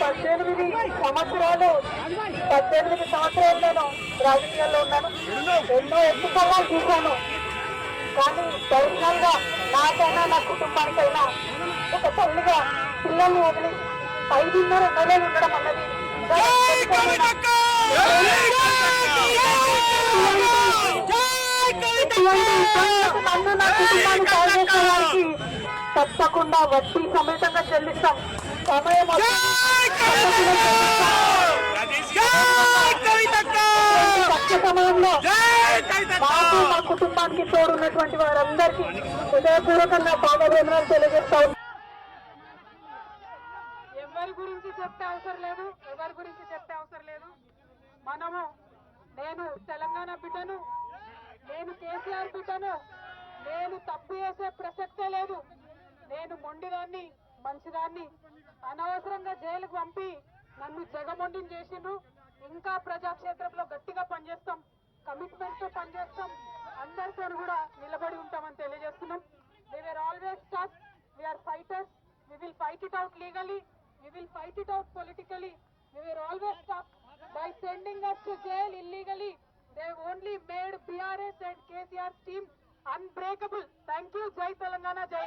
పద్దెనిమిది సంవత్సరాలు పద్దెనిమిది సంవత్సరాలు నేను రాజకీయాల్లో ఉన్నాను. ఎన్నో ఎత్తుకోవాలని చూశాను. కానీ పర్సనల్గా నాకైనా నా కుటుంబానికైనా ఒక తల్లిగా పిల్లల్ని వదిలి ఐదున్నర నెలలు ఉండడం అన్నది నన్ను నా కుటుంబాన్ని తప్పకుండా వడ్డీ సమేతంగా చెల్లిస్తాం. సమయం కష్ట సమయంలో నాకు మా కుటుంబానికి తోడున్నటువంటి వారందరికీ హృదయపూర్వకంగా పాదవేదనలు తెలియజేస్తా. ఎవరి గురించి చెప్పే అవసరం లేదు? ఎవరి గురించి చెప్పే అవసరం లేదు? మనము నేను తెలంగాణ బిడ్డను నేను కేసీఆర్ బిడ్డను నేను తప్పు చేసే ప్రసక్తే లేదు. నేను మొండిదాన్ని మంచిదాన్ని అనవసరంగా జైలుకు పంపి నన్ను జగమొండిని చేసిండ్రు. ఇంకా ప్రజాక్షేత్రంలో గట్టిగా పనిచేస్తాం కమిట్మెంట్తో పనిచేస్తాం. అందరితో కూడా నిలబడి ఉంటామని తెలియజేస్తున్నాం. We are always tough we are fighters we will fight it out legally we will fight it out politically we are always tough by sending us jail illegally they only made BRS and KCR team unbreakable thank you జై తెలంగాణ జై